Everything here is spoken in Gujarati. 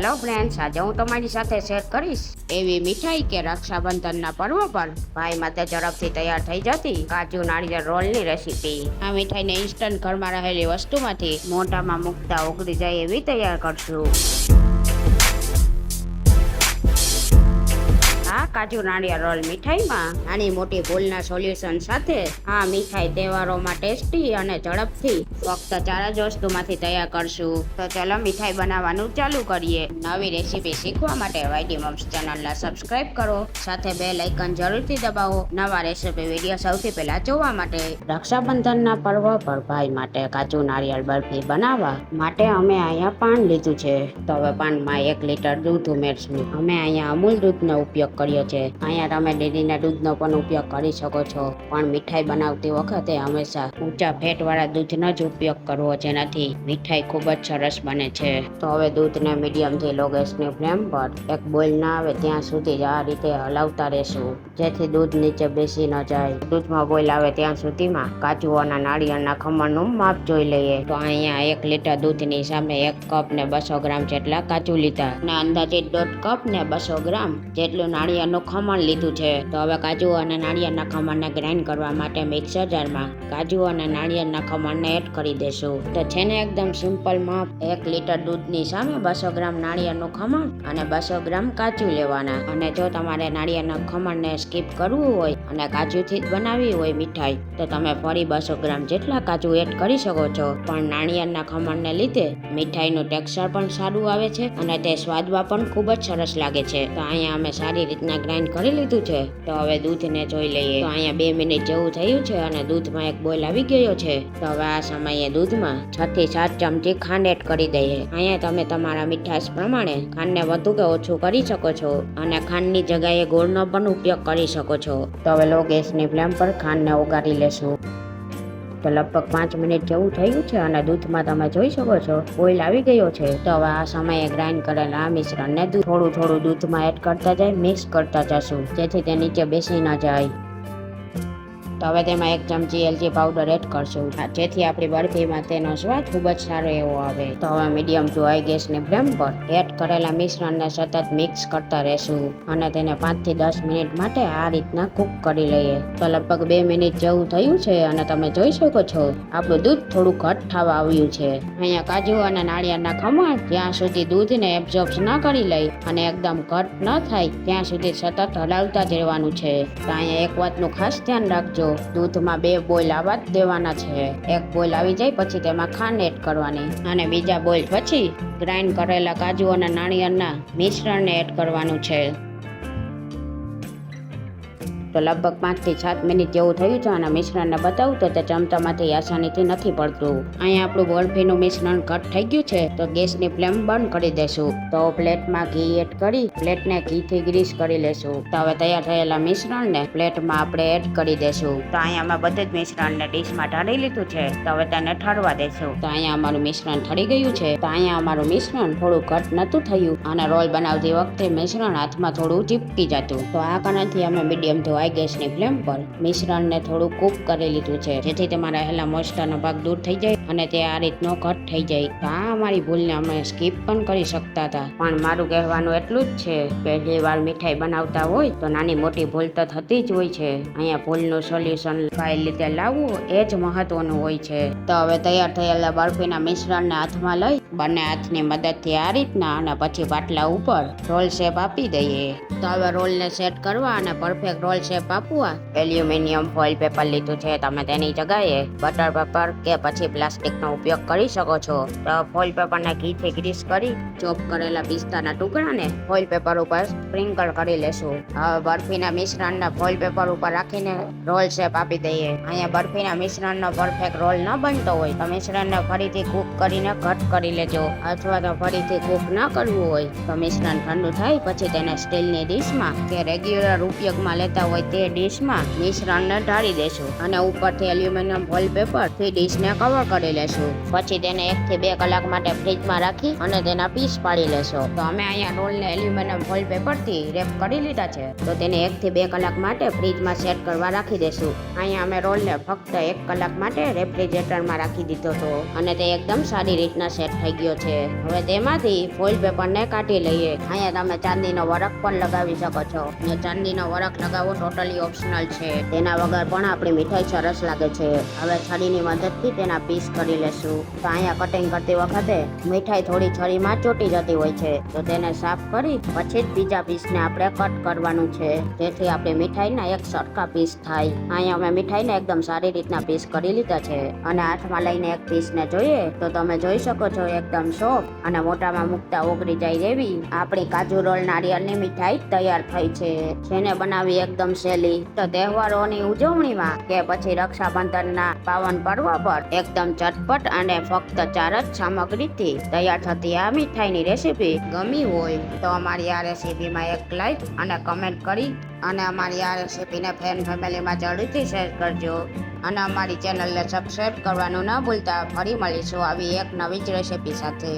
હેલો ફ્રેન્ડ્સ આજે હું તમારી સાથે શેર કરીશ એવી મીઠાઈ કે રક્ષાબંધનના પર્વ પર. ભાઈ માટે ઝડપથી તૈયાર થઈ જતી કાજુ નાળિયેર રોલની રેસીપી આ મીઠાઈને ઇન્સ્ટન્ટ ઘરમાં રહેલી વસ્તુમાંથી મોઢામાં મૂકતા ઓગળી જાય એવી તૈયાર કરશું. કાજુ નાળિયેર રોલ મીઠાઈમાં. નાની મોટી ભૂલના સોલ્યુશન સાથે આ મીઠાઈ તહેવારોમાં ટેસ્ટી અને ઝડપથી ફક્ત ચાર જ વસ્તુમાંથી તૈયાર કરશું. તો ચલો મીઠાઈ બનાવવાનું ચાલુ કરીએ. નવી રેસીપી શીખવા માટે વાયડી મમ્સ ચેનલને સબસ્ક્રાઇબ કરો. સાથે બે લાઇકન જરૂરથી દબાવો. નવા રેસીપી વીડિયો સૌથી પહેલા જોવા માટે રક્ષાબંધનના પર્વ પર ભાઈ માટે કાજુ નાળિયેર બરફી બનાવવા માટે અમે અહીંયા પાન લીધું છે. તો હવે પાનમાં એક લીટર દૂધ ઉમેરશું. અમે અહીંયા અમૂલ દૂધનો ઉપયોગ કર્યો છે. અહીંયા તમે ડેરીના દૂધનો પણ ઉપયોગ કરી શકો છો. પણ મીઠાઈ બનાવતી વખતે હંમેશા ઊંચા ફેટવાળા દૂધનો જ ઉપયોગ કરવો જેનાથી મીઠાઈ ખૂબ જ સરસ બને છે. તો હવે દૂધને મીડિયમથી લો ગેસની ફ્લેમ પર એક બોઇલ ના આવે ત્યાં સુધી જ આ રીતે હલાવતા રહેશું. જેથી દૂધ નીચે બેસી ન જાય. દૂધમાં બોઇલ આવે ત્યાં સુધીમાં કાજુ અને નાળિયેરના ખમણનું માપ જોઈ લઈએ. તો અહીંયા એક લીટર દૂધની સામે એક કપ ને બસો ગ્રામ જેટલા કાજુ લીધા. અને અંદાજે દોઢ કપ ને બસો ગ્રામ જેટલું નાળિયેરનું ખમણ લીધું છે. તો હવે કાજુ અને નાળિયેરના ખમણને ગ્રાઇન્ડ કરવા માટે મિક્સર જારમાં કાજુ અને નાળિયેરના ખમણને એડ કરી દેશું. તો છે ને એકદમ સિમ્પલ માપ એક લીટર દૂધની સામે બસો ગ્રામ નાળિયેરનું ખમણ અને બસો ગ્રામ કાજુ લેવાના. અને જો તમારે નાળિયેરના ખમણને સ્કીપ કરવું હોય અને કાજુથી જ બનાવવી હોય મીઠાઈ, તો તમે ફરી બસો ગ્રામ જેટલા કાજુ એડ કરી શકો છો. પણ નાળિયેરના ખમણને લીધે મીઠાઈનું ટેક્સચર પણ સારું આવે છે અને તે સ્વાદમાં પણ ખૂબ જ સરસ લાગે છે. તો અહીંયા અમે સારી રીતના ગ્રાઇન્ડ કરી લીધું છે. તો હવે દૂધને જોઈ લઈએ. તો અહીંયા બે મિનિટ જેવું થયું છે અને દૂધમાં એક બોઇલ આવી ગયો છે. તો હવે આ સમયે દૂધમાં છ થી સાત ચમચી ખાંડ એડ કરી દઈએ. અહીંયા તમે તમારા મીઠાશ પ્રમાણે ખાંડને વધુ કે ઓછું કરી શકો છો અને ખાંડની જગ્યાએ ગોળનો પણ ઉપયોગ કરી શકો છો. તો હવે લો ગેસની ફ્લેમ પર ખાંડને ઓગાળી લેશું. તો લગભગ પાંચ મિનિટ જેવું થયું છે અને દૂધમાં તમે જોઈ શકો છો, ઓઇલ આવી ગયો છે. તો હવે આ સમયે ગ્રાઇન્ડ કરેલા આ મિશ્રણને થોડું થોડું દૂધમાં એડ કરતા જાય મિક્સ કરતા જશું. જેથી તે નીચે બેસી ન જાય. તો હવે તેમાં એક ચમચી એલચી પાવડર એડ કરશું. જેથી આપણી બરફીમાં તેનો સ્વાદ ખૂબ જ સારો એવો આવે. તો હવે મીડિયમ ટુ હાઈ ગેસની ફ્લેમ પર એડ કરેલા મિશ્રણને સતત મિક્સ કરતા રહેશું અને તેને પાંચથી દસ મિનિટ માટે આ રીતના કૂક કરી લઈએ. તો લગભગ બે મિનિટ જેવું થયું છે અને તમે જોઈ શકો છો, આપણું દૂધ થોડું ઘટ થવા આવ્યું છે. અહીંયા કાજુ અને નાળિયેરના ખમણ જ્યાં સુધી દૂધને એબ્ઝોર્બ ન કરી લઈ અને એકદમ ઘટ ન થાય, ત્યાં સુધી સતત હલાવતા જ રહેવાનું છે. તો અહીંયા એક વાતનું ખાસ ધ્યાન રાખજો દૂધમાં બે બોઇલ આવવા દેવાના છે. એક બોઇલ આવી જાય, પછી તેમાં ખાંડ એડ કરવાની. અને બીજા બોઇલ પછી ગ્રાઇન્ડ કરેલા કાજુ અને નાળિયેરના મિશ્રણને એડ કરવાનું છે. તો લગભગ પાંચથી સાત મિનિટ જેવું થયું છે અને મિશ્રણને બતાવું તો તે ચમચામાંથી આસાનીથી નથી પડતું. અહીંયા આપણું બરફીનું મિશ્રણ ઘટ થઈ ગયું છે, તો ગેસની ફ્લેમ બંધ કરી દેશું. તો પ્લેટમાં ઘી એડ કરી, પ્લેટને ઘીથી ગ્રીસ કરી લેશું. તો હવે તૈયાર થયેલા મિશ્રણને પ્લેટમાં આપણે એડ કરી દેશું. તો અહીંયા અમે બધું જ મિશ્રણને ડીશમાં ઢાળી લીધું છે, તો હવે તેને ઠરવા દેશું. તો અહીંયા અમારું મિશ્રણ ઠરી ગયું છે, તો અહીંયા અમારું મિશ્રણ થોડું ઘટ નહોતું થયું અને રોલ બનાવતી વખતે મિશ્રણ હાથમાં થોડું ચીપકી જતું. તો આ કારણથી અમે મીડિયમ ટુ હાઈ ગેસની ફ્લેમ પર મિશ્રણને થોડું કૂક કરી લીધું છે. જેથી તમારા હેલા મોસ્ટરનો ભાગ દૂર થઈ જાય અને તે આ રીતનો કટ થઈ જાય. તો આ અમારી ભૂલને અમે સ્કીપ પણ કરી શકતા હતા. પણ મારું કહેવાનું એટલું જ છે પહેલી વાર મીઠાઈ બનાવતા હોય તો નાની મોટી ભૂલ તો થતી જ હોય છે. અહીંયા ભૂલનું સોલ્યુશન ફાઇલ રીતે લાવવું એ જ મહત્વનું હોય છે. તો હવે તૈયાર થયેલા બરફીના મિશ્રણને હાથમાં લઈ બંને હાથની મદદથી આ રીતના અને પછી પાટલા ઉપર રોલ શેપ આપી દઈએ. તો હવે રોલને સેટ કરવા અને પરફેક્ટ રોલ શેપ પાપુઆ? એલ્યુમિનિયમ ફોઇલ પેપર લીધું છે, તમે તેની જગ્યાએ બટર પેપર કે પછી પ્લાસ્ટિકનો ઉપયોગ કરી શકો છો. તો ફોઇલ પેપરને ઘીથી ગ્રીસ કરી, ચોપ કરેલા પિસ્તાના ટુકડાને ફોઇલ પેપર ઉપર સ્પ્રિંકલ કરી લેશું. હવે બરફીના મિશ્રણને ફોઇલ પેપર ઉપર રાખીને રોલ શેપ આપી દઈએ. અહીંયા બરફીના મિશ્રણનો પરફેક્ટ રોલ ન બનતો હોય, તો મિશ્રણને ફરીથી કૂક કરીને કટ કરી લેજો. અથવા તો ફરીથી કૂક ન કરવું હોય, તો મિશ્રણ ઠંડુ થાય, પછી તેને સ્ટીલની ડીશમાં કે રેગ્યુલર ઉપયોગમાં લેતા હોય હોય તે ડીશમાં મિશ્રણને ઢાળી દેશું અને ઉપરથી એલ્યુમિનિયમ ફોઇલ પેપરથી ડીશને કવર કરી લેશું. પછી તેને એકથી બે કલાક માટે ફ્રીજમાં રાખી અને તેના પીસ પાડી લેશો. તો અમે અહીંયા રોલને એલ્યુમિનિયમ ફોઇલ પેપરથી રેપ કરી લીધા છે. તો તેને એકથી બે કલાક માટે ફ્રીજમાં સેટ કરવા રાખી દેશું. અહીંયા અમે રોલને ફક્ત એક કલાક માટે રેફ્રિજરેટરમાં રાખી દીધો હતો અને તે એકદમ સારી રીતના સેટ થઈ ગયો છે. હવે તેમાંથી ફોઇલ પેપરને કાઢી લઈએ. અહીંયા તમે ચાંદીનો વરખ પણ લગાવી શકો છો. ચાંદીનો વરખ લગાવવો ટોટલી ઓપ્શનલ છે. તેના વગર પણ આપણી મીઠાઈ સરસ લાગે છે. હવે છરીની મદદથી તેના પીસ કરી લેશું. તો અહીંયા કટિંગ કરતી વખતે મીઠાઈ થોડી છરીમાં ચોટી જતી હોય છે. તો તેને સાફ કરી પછી જ બીજા પીસને આપણે કટ કરવાનું છે. જેથી આપણી મીઠાઈના એક સરખા પીસ થાય. અહીંયા અમે મીઠાઈને એકદમ સારી રીતના પીસ કરી લીધા છે. અને હાથમાં લઈને એક પીસને જોઈએ તો તમે જોઈ શકો છો એકદમ સોફ્ટ અને મોટામાં મૂકતા ઓગળી જાય જેવી આપણી કાજુ રોલ નારિયેળની મીઠાઈ તૈયાર થઈ છે. જેને બનાવી એકદમ સહેલી તો તહેવારોની ઉજવણીમાં કે પછી રક્ષાબંધનના પાવન પર્વ પર એકદમ ચટપટ અને ફક્ત ચાર જ સામગ્રીથી તૈયાર થતી આ મીઠાઈની રેસીપી ગમી હોય. તો અમારી આ રેસીપીમાં એક લાઈક અને કમેન્ટ કરી અને અમારી આ રેસીપીને ફ્રેન્ડ ફેમિલીમાં જરૂરથી શેર કરજો. અને અમારી ચેનલને સબસ્ક્રાઈબ કરવાનું ન ભૂલતા. ફરી મળીશું આવી એક નવી જ રેસીપી સાથે.